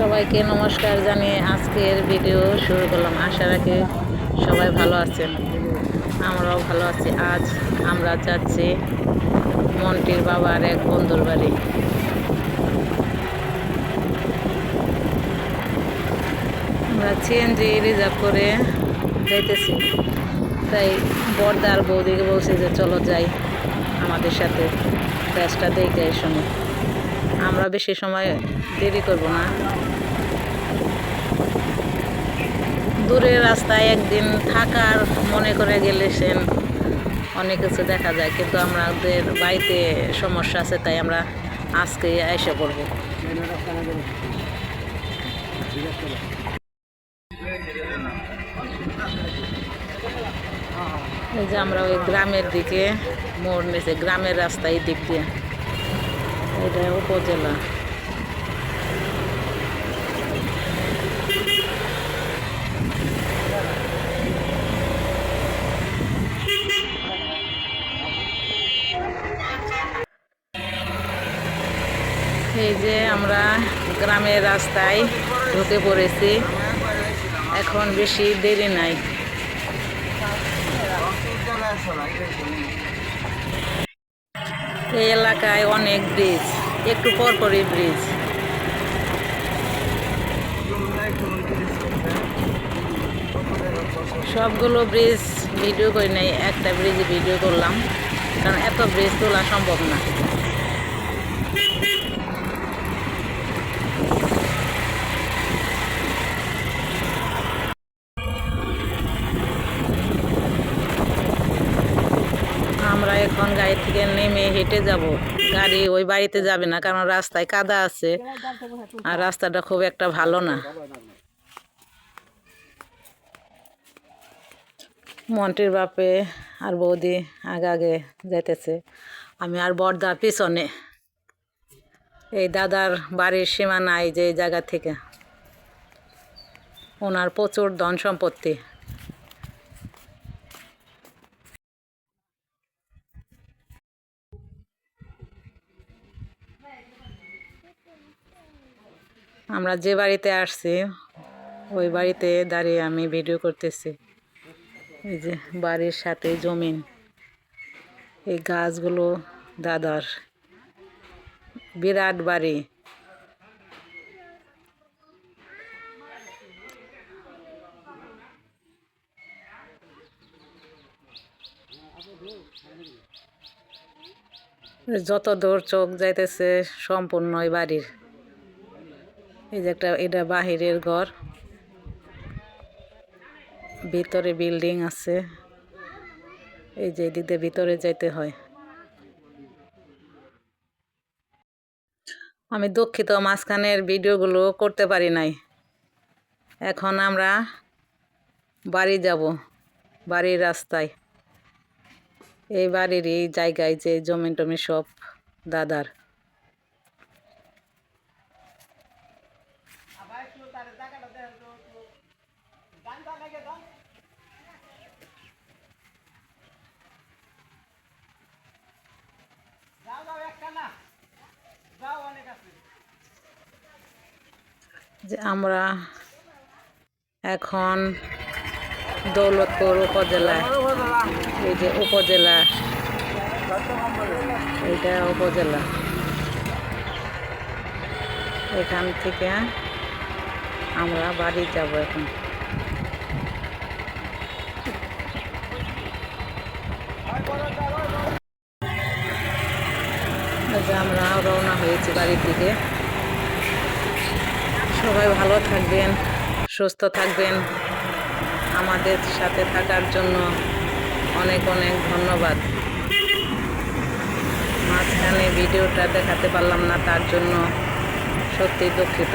সবাইকে নমস্কার জানিয়ে আজকের ভিডিও শুরু করলাম। আশা রাখি সবাই ভালো আছেন। আমরাও ভালো আছি। আজ আমরা যাচ্ছি মন্টির বাবার এক বন্ধুর বাড়ি। আমরা সিএনজি রিজার্ভ করে যাইতেছি। তাই বর্দার বৌদিকে বলছি যে চলো যাই আমাদের সাথে ব্যাসটা দেখে সময় আমরা বেশি সময় দেরি করব না। দূরের রাস্তায় একদিন থাকার মনে করে গেলে সেন অনেক কিছু দেখা যায়, কিন্তু আমাদের বাড়িতে সমস্যা আছে, তাই আমরা আজকে এসে পড়ব। এই যে আমরা ওই গ্রামের দিকে মোড় নিচে, গ্রামের রাস্তা এই দিক দিয়ে। এটা উপজেলা। এই যে আমরা গ্রামের রাস্তায় ঢুকে পড়েছি। এখন বেশি দেরি নাই। এই এলাকায় অনেক ব্রিজ একটু পরপরই ব্রিজ সবগুলো ব্রিজ ভিডিও করি নাই, একটা ব্রিজ ভিডিও করলাম। কারণ এত ব্রিজ তোলা সম্ভব না। আমরা এখন গাড়ি থেকে নেমে হেঁটে যাব। গাড়ি ওই বাড়িতে যাবে না, কারণ রাস্তায় কাদা আছে আর রাস্তাটা খুব একটা ভালো না। মন্টির বাপে আর বৌদি আগে আগে যাইতেছে। আমি আর বর্দার পিছনে। এই দাদার বাড়ির সীমানায় যে এই জায়গা থেকে। ওনার প্রচুর ধন সম্পত্তি। আমরা যে বাড়িতে আসছি, ওই বাড়িতে দাঁড়িয়ে আমি ভিডিও করতেছি। এই যে বাড়ির সাথে জমিন। এই গাছগুলো দাদার। বিরাট বাড়ি। যত দূর চোখ যাইতেছে সম্পূর্ণ বাড়ির। এই যে একটা, এটা বাহিরের ঘর। ভিতরে বিল্ডিং আছে। এই যে এদিক দিয়ে ভিতরে যাইতে হয়। আমি দুঃখিত, মাঝখানের ভিডিওগুলো করতে পারি নাই। এখন আমরা বাড়ি যাব, বাড়ির রাস্তায়। এই বাড়ির এই জায়গায় যে জমি টমি সব দাদার। যে আমরা এখন দৌলতপুর উপজেলা এই যে উপজেলা, এইটা উপজেলা। এখান থেকে আমরা বাড়ি যাব এখন এই যে আমরা রওনা হয়েছি বাড়ির দিকে। সবাই ভালো থাকবেন, সুস্থ থাকবেন। আমাদের সাথে থাকার জন্য অনেক অনেক ধন্যবাদ। মাঝখানে ভিডিওটা দেখাতে পারলাম না, তার জন্য সত্যি দুঃখিত।